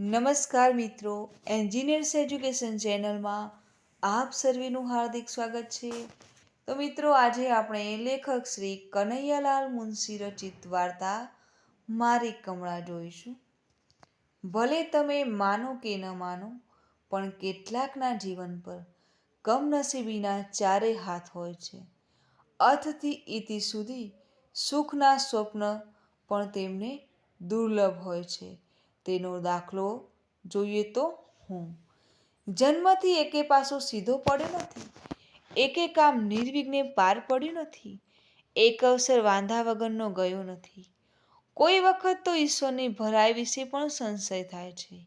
નમસ્કાર મિત્રો engineers education ચેનલમાં આપ સર્વેનું હાર્દિક સ્વાગત છે. તો મિત્રો, આજે આપણે લેખક શ્રી કનૈયાલાલ મુનશી રચિત વાર્તા, મારી કમળા જોઈશું. ભલે તમે માનો કે ન માનો, પણ કેટલાકના જીવન પર કમનસીબીના ચારે હાથ હોય છે. અથથી ઇતિ સુધી સુખના સ્વપ્ન પણ તેમને દુર્લભ હોય છે. તેનો દાખલો જોઈએ તો હું. જન્મથી એકે પાસો સીધો પડ્યો નથી. એકે કામ નિર્વિઘ્ને પાર પડ્યું નથી. એક અવસર વાંધા વગરનો ગયો નથી. કોઈ વખત તો ઈશ્વરની ભરાઈ વિશે પણ સંશય થાય છે.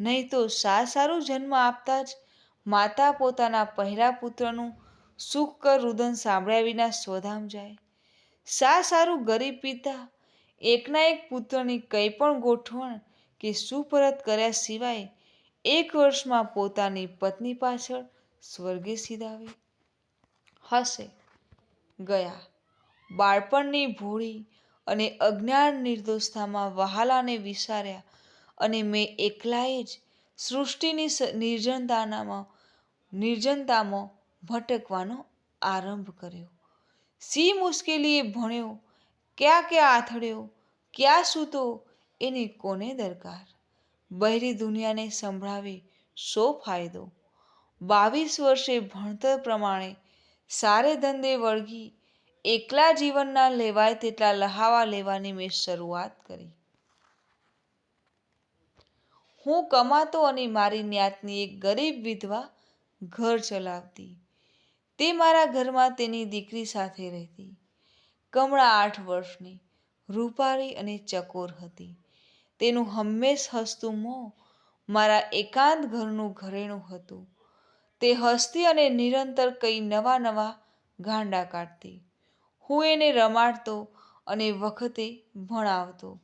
નહીં તો સા સારું જન્મ આપતા જ માતા પોતાના પહેલા પુત્રનું સુખકર રુદન સાંભળ્યા વિના સ્વધામ જાય. સા સારું ગરીબ પિતા, એકના એક પુત્રની કંઈ પણ ગોઠવણ કે સુપરત કર્યા સિવાય એક વર્ષમાં પોતાની પત્ની પાછળ સ્વર્ગે સીધાવે. હશે. ગયા. બાળપણની ભોળી અને અજ્ઞાન નિર્દોષતામાં વહાલાને વિસાર્યા અને મેં એકલાએ જ સૃષ્ટિની નિર્જનતાનામાં, નિર્જનતામાં ભટકવાનો આરંભ કર્યો. સી મુશ્કેલીએ ભણ્યો, ક્યાં ક્યાં આથડ્યો ક્યાં સૂતો એની કોને દરકાર? બહેરી દુનિયાને સંભળાવી શો ફાયદો. બાવીસ વર્ષે ભણતર પ્રમાણે સારે ધંધે વળગી એકલા જીવનના લેવાય તેટલા લહાવા લેવાની મેં શરૂઆત કરી. હું કમાતો અને મારી ન્યાતની એક ગરીબ વિધવા ઘર ચલાવતી. તે મારા ઘરમાં તેની દીકરી સાથે રહેતી. કમળા આઠ વર્ષની, રૂપાળી અને ચકોર હતી. તેનું હંમેશ હસતું મોં મારા એકાંત ઘરનું ઘરેણું હતું. તે હસતી અને નિરંતર કંઈ નવા નવા ગાંડા કાઢતી. હું એને રમાડતો અને વખતે ભણાવતો,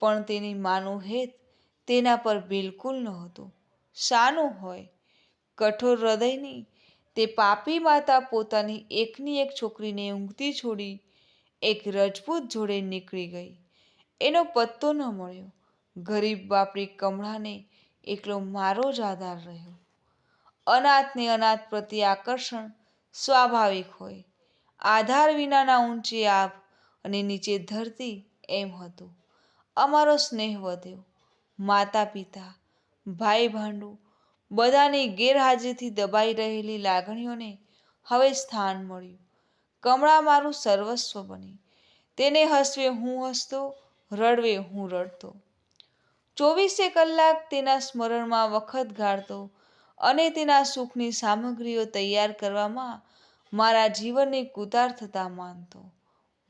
પણ તેની માનું હેત તેના પર બિલકુલ નહોતું. શાનું હોય, કઠોર હૃદયની, તે પાપી માતા પોતાની એકની એક છોકરીને ઊંઘતી છોડી એક રજપૂત જોડે નીકળી ગઈ. એનો પત્તો ન મળ્યો. ગરીબ બાપડી કમળાને એકલો મારો જ આધાર રહ્યો. અનાથને અનાથ પ્રત્યે આકર્ષણ સ્વાભાવિક હોય. આધાર વિનાના ઊંચે આભ અને નીચે ધરતી એમ હતું. અમારો સ્નેહ વધ્યો. માતા પિતા ભાઈ ભાંડુ બધાની ગેરહાજરીથી દબાઈ રહેલી લાગણીઓને હવે સ્થાન મળ્યું. કમળા મારું સર્વસ્વ બની. તેને હસવે હું હસતો, રડવે હું રડતો. ચોવીસે કલાક તેના સ્મરણમાં વખત ગાળતો અને તેના સુખની સામગ્રીઓ તૈયાર કરવામાં મારા જીવનને કૃતાર્થતા માનતો.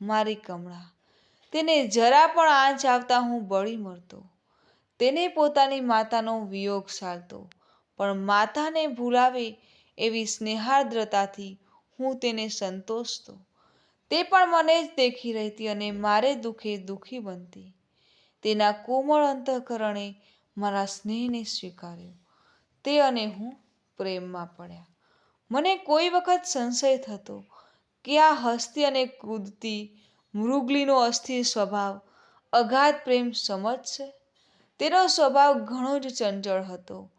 મારી કમળા, તેને જરા પણ આંચ આવતા હું બળી મરતો. તેને પોતાની માતાનો વિયોગ સાલતો પણ માતાને ભૂલાવે એવી સ્નેહાર્દ્રતાથી હું તેને સંતોષતો. તે પણ મને જ દેખી રહેતી અને મારે દુઃખે દુઃખી બનતી. તેના કોમળ અંતઃકરણે મારા સ્નેહને સ્વીકાર્યો. તે અને હું પ્રેમમાં પડ્યા. મને કોઈ વખત સંશય થતો કે આ હસતી અને કૂદતી મૃગલીનો અસ્થિર સ્વભાવ અગાધ પ્રેમ સમજશે તેનો સ્વભાવ ઘણો જ ચંચળ હતો.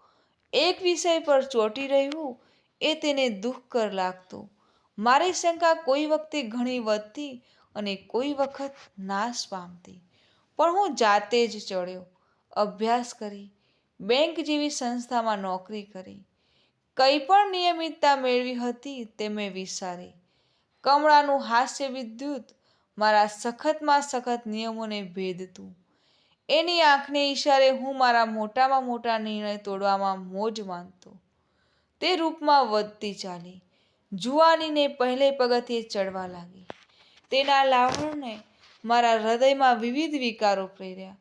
એક વિષય પર ચોંટી રહેવું એ તેને દુઃખકર લાગતું. મારી શંકા કોઈ વખતે ઘણી વધતી અને કોઈ વખત નાશ પામતી. પણ હું જાતે જ ચડ્યો. અભ્યાસ કરી, બેંક જેવી સંસ્થામાં નોકરી કરી. કંઈ પણ નિયમિતતા મેળવી હતી તે મેં વિસારી. કમળાનું હાસ્ય વિદ્યુત મારા સખતમાં સખત નિયમોને ભેદતું. એની આંખને ઈશારે હું મારા મોટામાં મોટા નિર્ણય તોડવામાં મોજ માનતો તે રૂપમાં વધતી ચાલી. જુવાનીને પહેલે પગથિયે ચડવા લાગી. તેના લાવણને મારા હૃદયમાં વિવિધ વિકારો પ્રેર્યા.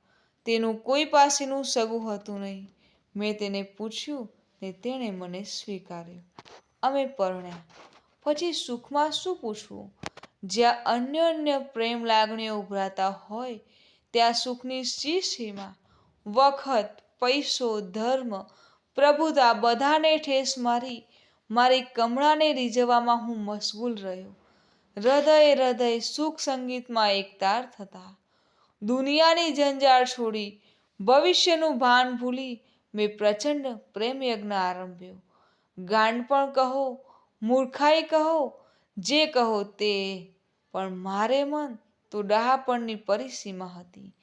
તેનું કોઈ પાસેનું સગું હતું નહીં. મેં તેને પૂછ્યું ને તેણે મને સ્વીકાર્યો. અમે પરણ્યા. પછી સુખમાં શું પૂછવું? જ્યાં અન્ય અન્ય પ્રેમ લાગણીઓ ઉભરાતા હોય, ત્યાં સુખની શી સીમા? વખત, પૈસો, ધર્મ, પ્રભુતા બધાને ઠેસ મારી મારી કમળાને રીઝવવામાં હું મશગુલ રહ્યો. હૃદય હૃદય, સુખ સંગીતમાં એકતાર થતા. દુનિયાની જંજાળ છોડી ભવિષ્યનું ભાન ભૂલી મેં પ્રચંડ પ્રેમયજ્ઞ આરંભ્યો. ગાંડપણ કહો, મૂર્ખાઈ કહો, જે કહો તે. પણ મારે મન તો ડહાપણની પરિસીમા હતી.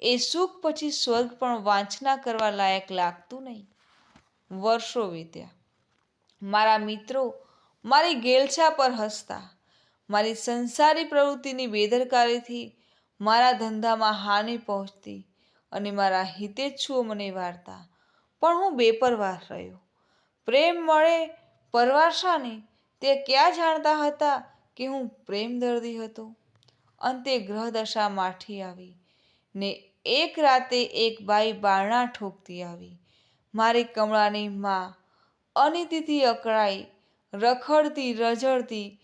એ સુખ પછી સ્વર્ગ પણ વાંચના કરવા લાયક લાગતું નહીં. વર્ષો વીત્યા. મારા મિત્રો મારી ગેલછા પર હસતા. મારી સંસારી પ્રવૃત્તિની બેદરકારીથી મારા ધંધામાં હાનિ પહોંચતી અને મારા હિતેચ્છુઓ મને વાર્તા. પણ હું બેપરવાર રહ્યો. પ્રેમ મળે પરવાશાને તે ક્યાં જાણતા હતા કે હું પ્રેમ દર્દી હતો? અંતે ગ્રહદશા માઠી આવી ને એક રાતે એક બાઈ બારણા ઠોકતી આવી. મારી કમળાની માં અનિતિથી અકળાઈ, રખડતી, રઝળતી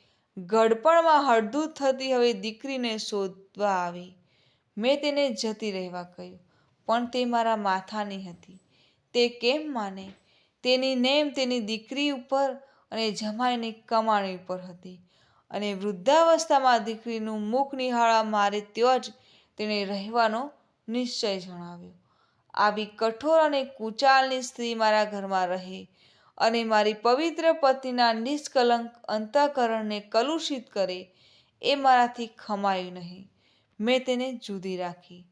ગડપણમાં હળદૂત થતી હવે દીકરીને શોધવા આવી. મેં તેને જતી રહેવા કહ્યું, પણ તે મારા માથાની હતી. તે કેમ માને? તેની નેમ તેની દીકરી ઉપર અને જમાઈની કમાણી ઉપર હતી. અને વૃદ્ધાવસ્થામાં દીકરીનું મુખ નિહાળવા મારે ત્યાં જ તેણે રહેવાનો નિશ્ચય જણાવ્યો. આવી કઠોર અને કુચાલની સ્ત્રી મારા ઘરમાં રહે. અને મારી પવિત્ર પત્નીના નિષ્કલંક અંતઃકરણને કલુષિત કરે એ મારાથી ખમાયું નહીં. મેં તેને જુદી રાખી,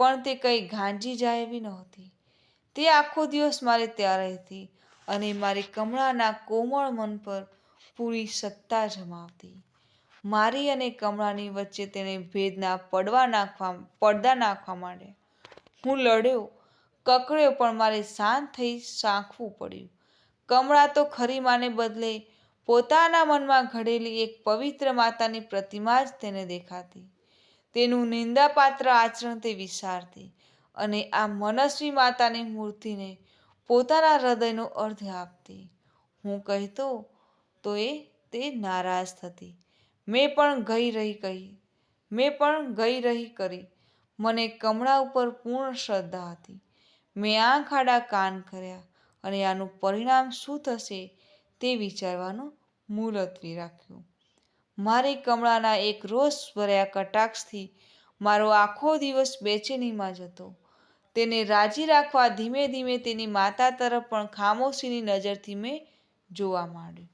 પણ તે કંઈ ગાંજી જાય એવી નહોતી. તે આખો દિવસ મારે ત્યાં રહેતી અને મારી કમળાના કોમળ મન પર પૂરી સત્તા જમાવતી. મારી અને કમળાની વચ્ચે તેણે ભેદના પડવા નાખવા, પડદા નાખવા માંડ્યા. હું લડ્યો, કકડ્યો, પણ મારે શાંત થઈ સાંખવું પડ્યું. કમળા તો ખરી માને બદલે પોતાના મનમાં ઘડેલી એક પવિત્ર માતાની પ્રતિમા જ તેને દેખાતી. તેનું નિંદાપાત્ર આચરણ તે વિસારતી અને આ મનસ્વી માતાની મૂર્તિને પોતાના હૃદયનો અર્થ આપતી. હું કહેતો, તો એ તે નારાજ થતી. મેં પણ ગઈ રહી કહી. મેં પણ ગઈ રહી કરી. મને કમળા ઉપર પૂર્ણ શ્રદ્ધા હતી. મેં આંખ આડા કાન કર્યા. અને આનું પરિણામ શું થશે તે વિચારવાનું મુલતવી રાખ્યું. મારી કમળાના એક રોષ ભર્યા કટાક્ષથી મારો આખો દિવસ બેચેનીમાં જતો. તેને રાજી રાખવા ધીમે ધીમે તેની માતા તરફ પણ ખામોશીની નજરથી મેં જોવા માંડ્યું.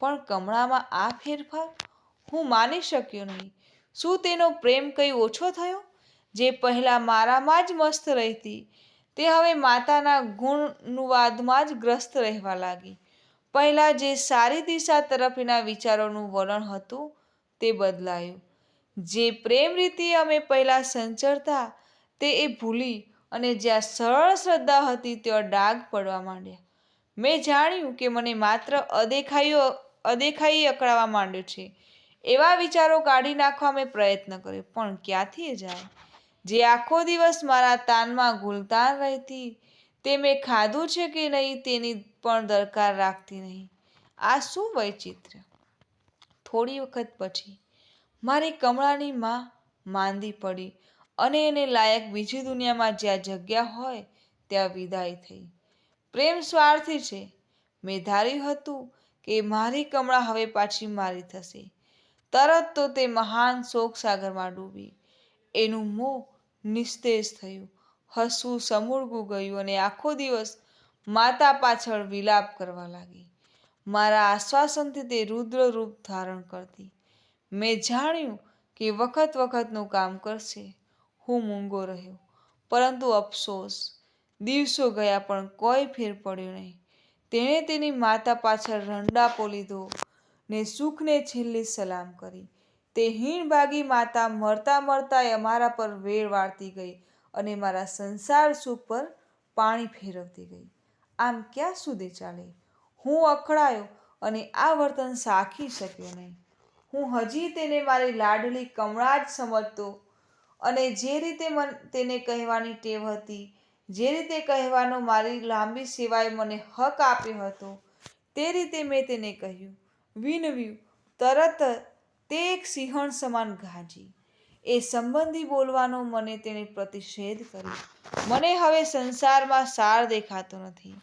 પણ કમળામાં આ ફેરફાર હું માની શક્યો નહીં. શું તેનો પ્રેમ કંઈ ઓછો થયો? જે પહેલાં મારામાં જ મસ્ત રહેતી તે હવે માતાના ગુણનુવાદમાં જ ગ્રસ્ત રહેવા લાગી. પહેલાં જે સારી દિશા તરફ એના વિચારોનું વલણ હતું, તે બદલાયું. જે પ્રેમ રીતિ અમે પહેલાં સંચરતા, તે એ ભૂલી અને જ્યાં સરળ શ્રદ્ધા હતી ત્યાં ડાઘ પડવા માંડ્યા. મેં જાણ્યું કે મને માત્ર અદેખાઈઓ અદેખાઈ અકળાવા માંડ્યો છે. એવા વિચારો કાઢી નાખવા મેં પ્રયત્ન કર્યો, પણ ક્યાંથી જાય? જે આખો દિવસ મારા તાનમાં ગુલતાન રહેતી, તે મેં ખાધું છે કે નહીં તેની પણ દરકાર રાખતી નહીં. આ શું વૈચિત્ર? થોડી વખત પછી મારી કમળાની માં માંદી પડી અને એને લાયક બીજી દુનિયામાં જ્યાં જગ્યા હોય ત્યાં વિદાય થઈ. પ્રેમ સ્વાર્થી છે. મેં ધાર્યું હતું કે મારી કમળા હવે પાછી મારી થશે. તરત તો તે મહાન શોક સાગરમાં ડૂબી. એનું મોં નિસ્તેજ થયું. હસવું સમૂળગું ગયું અને આખો દિવસ માતા પાછળ વિલાપ કરવા લાગી. મારા આશ્વાસનથી તે રુદ્ર રૂપ ધારણ કરતી. મેં જાણ્યું કે વખત વખતનું કામ કરશે. હું મૂંગો રહ્યો. પરંતુ અફસોસ, દિવસો ગયા પણ કોઈ ફેર પડ્યો નહીં. તેણે તેની માતા પાછળ રંડાપો લીધો ને સુખને છેલ્લી સલામ કરી. તે હીણભાગી માતા મરતા મરતા અમારા પર વેળ વાળતી ગઈ અને મારા સંસાર સુખ પર પાણી ફેરવતી ગઈ. આમ ક્યાં સુધી ચાલે? હું અકળાયો અને આ વર્તન સાખી શક્યો નહીં. હું હજી તેને મારી લાડલી કમળા જ સમજતો અને જે રીતે મન તેને કહેવાની ટેવ હતી, જે રીતે કહેવાનો મારી લાંબી સેવાએ મને હક આપ્યો હતો, તે રીતે મેં તેને કહ્યું, વિનવ્યું, તરત તે એક સિંહણ સમાન ગાજી. એ સંબંધી બોલવાનો મને તેણે પ્રતિષેધ કર્યો. મને હવે સંસારમાં સાર દેખાતો નથી.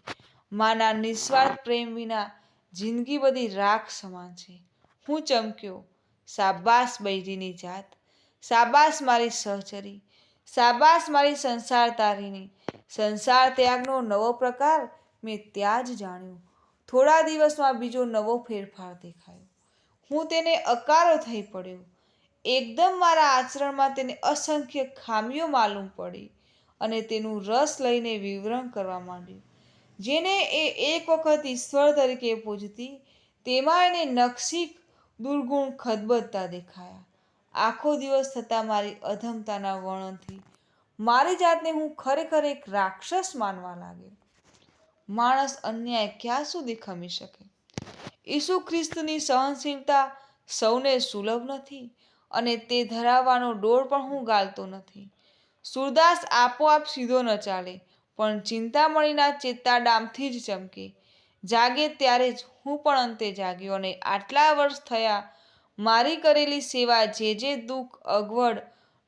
માના નિસ્વાર્થ પ્રેમ વિના જિંદગી બધી રાખ સમાન છે. હું ચમક્યો, સાબાસ બૈરીની જાત. સાબાસ મારી સહચરી. સાબાસ મારી સંસાર તારીની સંસાર ત્યાગનો નવો પ્રકાર મેં ત્યાં જ જાણ્યો. થોડા દિવસમાં બીજો નવો ફેરફાર દેખાયો. હું તેને અકારો થઈ પડ્યો. એકદમ મારા આચરણમાં તેને અસંખ્ય ખામીઓ માલુમ પડી અને તેનું રસ લઈને વિવરણ કરવા માંડ્યું. જેને એ એક વખત ઈશ્વર તરીકે પૂજતી, તેમાં એને નક્ષિક દુર્ગુણ ખદબદતા દેખાયા. આખો દિવસ થતાં મારી અધમતાના વર્ણનથી મારી જાતને હું ખરેખર એક રાક્ષસ માનવા લાગ્યો માણસ અન્યાય ક્યાં સુધી ખમી શકે? ઈસુ ખ્રિસ્તની સહનશીલતા સૌને સુલભ નથી અને તે ધરાવવાનો ડોળ પણ હું ગાલતો નથી. સુરદાસ આપોઆપ સીધો ન ચાલે, પણ ચિંતામણીના ચેતાડામથી જ ચમકે. જાગે ત્યારે જ હું પણ અંતે જાગ્યો અને આટલા વર્ષ થયા મારી કરેલી સેવા જે જે દુઃખ, અગવડ,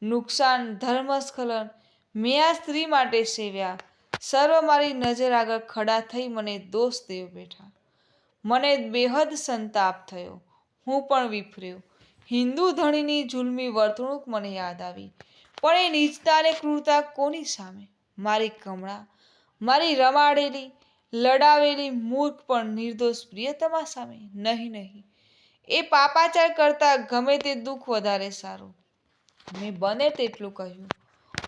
નુકસાન, ધર્મસ્ખલન મેં આ સ્ત્રી માટે સેવ્યા. સર્વ મારી નજર આગળ ખડા થઈ મને દોષ દેવ બેઠા. મને બેહદ સંતાપ થયો. હું પણ વિફર્યો. હિન્દુ ધણીની જુલમી વર્તણૂક મને યાદ આવી. પણ એ નીચતા અને ક્રૂરતા કોની સામે? મારી કમળા, મારી રમાડેલી, લડાવેલી મૂર્ખ પણ નિર્દોષ પ્રિયતમા સામે? નહીં નહીં. એ પાપાચાર કરતા ગમે તે દુઃખ વધારે સારું. મેં બને તેટલું કહ્યું.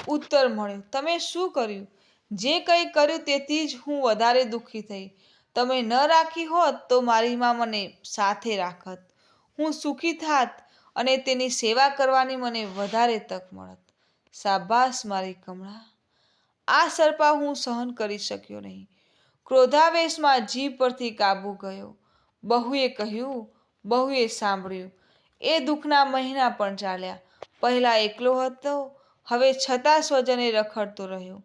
ઉત્તર મળ્યો. તમે શું કર્યું? જે કંઈ કર્યું તેથી જ હું વધારે દુઃખી થઈ. તમે ન રાખી હોત તો મારી માં મને સાથે રાખત. હું સુખી થાત અને તેની સેવા કરવાની મને વધારે તક મળત. સાબાસ મારી કમળા. આ સર્પા હું સહન કરી શક્યો નહીં. ક્રોધાવેશમાં જીભ પરથી કાબુ ગયો. બહુએ કહ્યું, બહુએ સાંભળ્યું. એ દુઃખના મહિના પણ ચાલ્યા. પહેલા એકલો હતો, હવે છતાં સ્વજને રખડતો રહ્યો.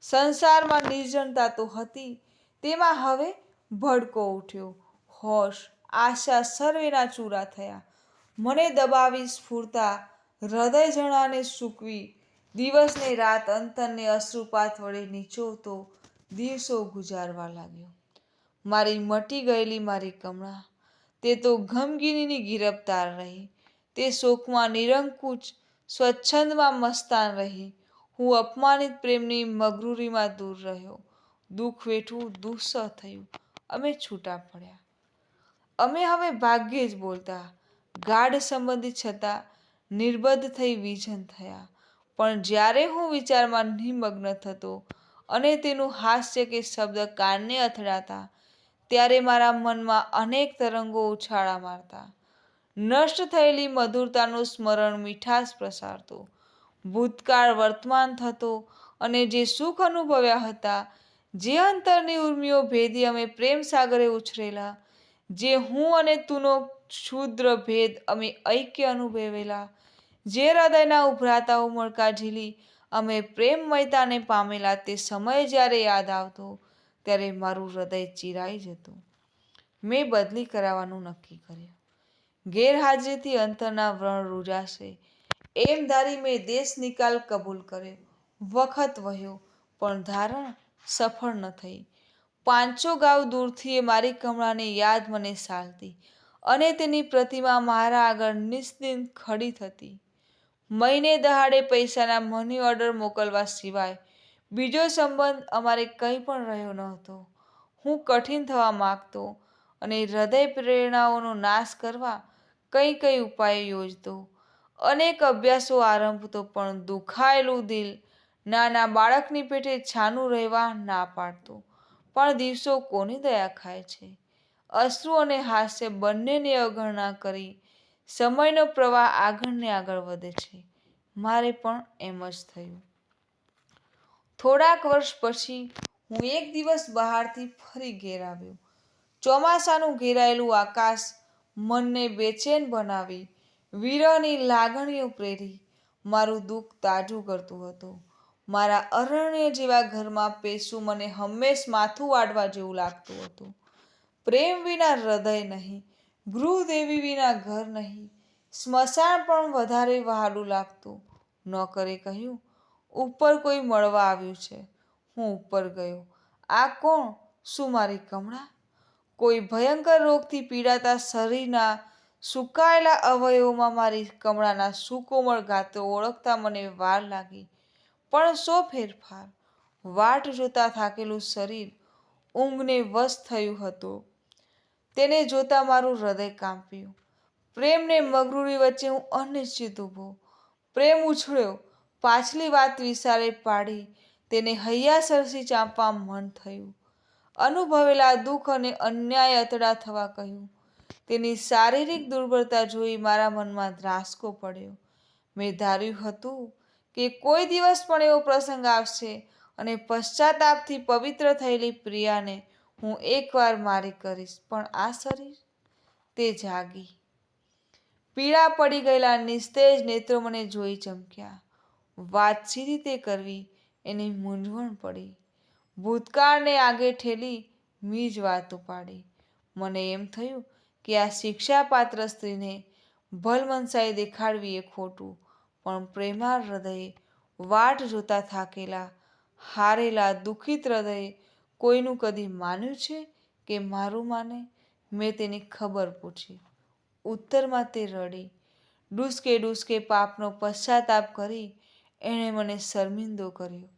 સંસારમાં નિર્જનતા તો હતી. તેમાં હવે ભડકો ઉઠ્યો. હોશ, આશા સર્વેના ચૂરા થયા. મને દબાવી સ્ફૂરતા, હૃદય જણાને સૂકવી, દિવસને રાત અંતરને અશ્રુપાત વડે નીચોવતો દિવસો ગુજારવા લાગ્યો. મારી મટી ગયેલી મારી કમળા, તે તો ગમગીનીની ગિરફતાર રહી. તે શોકમાં નિરંકુચ, સ્વચ્છંદમાં મસ્તાન રહી. હું અપમાનિત પ્રેમની મગરૂરીમાં દૂર રહ્યો. દુઃખ વેઠવું દુઃસહ થયું. અમે છૂટા પડ્યા. અમે હવે ભાગ્યે જ બોલતા, ગાઢ સંબંધ છતાં નિર્બદ્ધ થઈ વિજન થયા. પણ જ્યારે હું વિચારમાં નિમગ્ન થતો અને તેનું હાસ્ય કે શબ્દ કાનને અથડાતા, ત્યારે મારા મનમાં અનેક તરંગો ઉછાળા મારતા. નષ્ટ થયેલી મધુરતાનું સ્મરણ મીઠાશ પ્રસારતો. ભૂતકાળ વર્તમાન થતો અને જે સુખ અનુભવ્યા હતા જે અંતરની ઉર્મિઓ ભેદી અમે પ્રેમ સાગરે ઉછરેલા, જે હું અને તુનો ક્ષુદ્ર ભેદ અમે ઐક્ય અનુભવેલા, જે હૃદયના ઉભરાતા ઉમળકા ઝીલી અમે પ્રેમમયતાને પામેલા તે સમય જ્યારે યાદ આવતો, ત્યારે મારું હૃદય ચીરાઈ જતું. મેં બદલી કરાવવાનું નક્કી કર્યું. ગેરહાજરીથી અંતરના વ્રણ રૂજાશે. એમ ધારી મેં દેશ નિકાલ કબૂલ કર્યો. વખત વહ્યો. પણ ધારણ સફળ ન થઈ. પાંચો ગાવ દૂરથી એ મારી કમળાની યાદ મને સાલતી અને તેની પ્રતિમા મારા આગળ નિસ્દિન ખડી થતી. મહિને દહાડે પૈસાના મની ઓર્ડર મોકલવા સિવાય બીજો સંબંધ અમારે કંઈ પણ રહ્યો ન હતો. હું કઠિન થવા માગતો અને હૃદય પ્રેરણાઓનો નાશ કરવા કઈ કઈ ઉપાય યોજતો. અનેક અભ્યાસો આરંભતો પણ દુખાયેલું દિલ નાના બાળકની પેટે છાનું રહેવા ના પાડતું. પણ દિવસો કોની દયા ખાય છે? અશ્રુ અને હાસ્ય બંનેની અવગણના કરી સમયનો પ્રવાહ આગળને આગળ વધે છે. મારે પણ એમ જ થયું. થોડાક વર્ષ પછી હું એક દિવસ બહારથી ફરી ઘેર આવ્યો. ચોમાસાનું ઘેરાયેલું આકાશ મનને બેચેન બનાવી વિરહની લાગણીઓ પ્રેરી, મારું દુઃખ તાજું કરતું હતું. મારા અરણ્ય જેવા ઘરમાં પેસું મને હંમેશ માથું વાળવા જેવું લાગતું હતું. પ્રેમ વિના હૃદય નહીં ગૃહદેવી વિના ઘર નહીં, સ્મશાન પણ વધારે વહાલું લાગતું. નોકરે કહ્યું, ઉપર કોઈ મળવા આવ્યું છે? હું ઉપર ગયો. આ કોણ? શું મારી કમળા? કોઈ ભયંકર રોગથી પીડાતા શરીરના સુકાયેલા અવયવોમાં મારી કમળાના સુકોમળ ગાતો ઓળખતા મને વાર લાગી. પણ સો ફેરફાર. વાટ જોતા થાકેલું શરીર ઊંઘને વશ થયું હતું. તેને જોતા મારું હૃદય કાંપ્યું. પ્રેમને મગરૂરી વચ્ચે હું અનિશ્ચિત ઊભો. પ્રેમ ઉછળ્યો. પાછલી વાત વિસારે પાડી. તેને હૈયાસરસી ચાંપવા મન થયું. અનુભવેલા દુઃખ અને અન્યાય અતડા થવા કહ્યું. તેની શારીરિક દુર્બળતા જોઈ મારા મનમાં ધ્રાસકો પડ્યો. મેં ધાર્યું હતું કે કોઈ દિવસ પણ એવો પ્રસંગ આવશે અને પશ્ચાતાપથી પવિત્ર થયેલી પ્રિયાને હું એકવાર મારી કરીશ. પણ આ શરીર તે જાગી. પીળા પડી ગયેલા નિસ્તેજ નેત્રો મને જોઈ ચમક્યા. વાત રીતે કરવી એની મૂંઝવણ પડી. ભૂતકાળને આગે ઠેલી મીજ વાત ઉપાડી મને એમ થયું કે આ શિક્ષાપાત્ર સ્ત્રીને ભલમનસાઈ દેખાડવી એ ખોટું. પણ પ્રેમાળ હૃદયે વાટ જોતા થાકેલા, હારેલા, દુઃખિત હૃદયે કોઈનું કદી માન્યું છે કે મારું માને? મેં તેની ખબર પૂછી. ઉત્તરમાં તે રડી. ડૂસકે ડૂસકે પાપનો પશ્ચાતાપ કરી એણે મને શર્મિંદો કર્યો.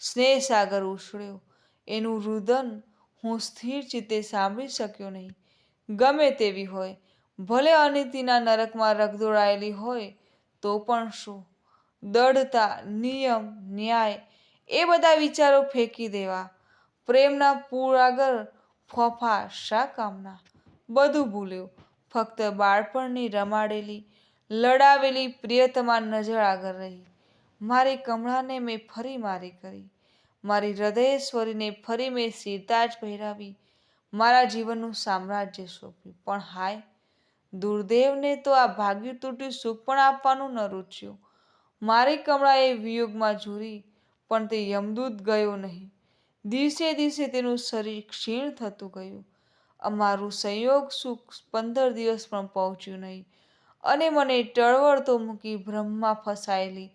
સ્નેહ સાગર ઉછળ્યો. એનું રુદન હું સ્થિર ચિત્તે સાંભળી શક્યો નહીં. ગમે તેવી હોય, ભલે અનિતિના નરકમાં રગદોળાયેલી હોય તો પણ શું? દૃઢતા, નિયમ, ન્યાય, એ બધા વિચારો ફેંકી દેવા. પ્રેમના પૂર આગળ ફોફા શા કામના? બધું ભૂલ્યું. ફક્ત બાળપણની રમાડેલી, લડાવેલી પ્રિયતમા નજર આગળ રહી. મારી કમળાને મેં ફરી મારી કરી. મારી હૃદયેશ્વરીને ફરી મેં સીરતાજ પહેરાવી. મારા જીવનનું સામ્રાજ્ય સોંપ્યું. પણ હાય દુર્દેવને તો આ ભાગ્યું તૂટ્યું સુખ પણ આપવાનું ન રૂચ્યું. મારી કમળાએ વિયોગમાં ઝૂરી, પણ તે યમદૂત ગયો નહીં. દિવસે દિવસે તેનું શરીર ક્ષીણ થતું ગયું. અમારું સંયોગ સુખ પંદર દિવસ પણ પહોંચ્યું નહીં. અને મને ટળવળતો મૂકી બ્રહ્મમાં ફસાયેલી.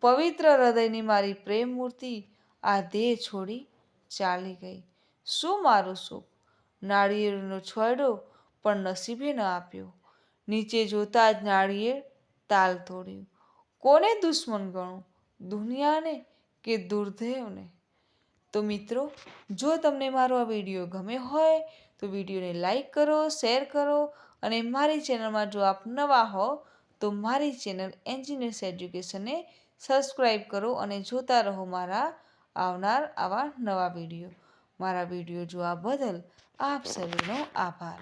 પવિત્ર હૃદયની મારી પ્રેમ મૂર્તિ આ દેહ છોડી ચાલી ગઈ. શું મારું સુખ? નાળિયેરનો છોયડો પણ નસીબે ન આપ્યો. નીચે જોતા જ નાળીએ તાલ તોડ્યું. કોને દુશ્મન ગણું? દુનિયાને કે દુર્દેવને? તો મિત્રો, જો તમને મારો આ વીડિયો ગમે હોય, તો વિડીયોને લાઈક કરો, શેર કરો અને મારી ચેનલમાં જો આપ નવા હો, તો મારી ચેનલ એન્જિનિયર્સ એજ્યુકેશનને સબસ્ક્રાઈબ કરો અને જોતા રહો મારા આવનાર આવા નવા વીડિયો. મારા વીડિયો જોવા બદલ આપ સર્વેનો આભાર.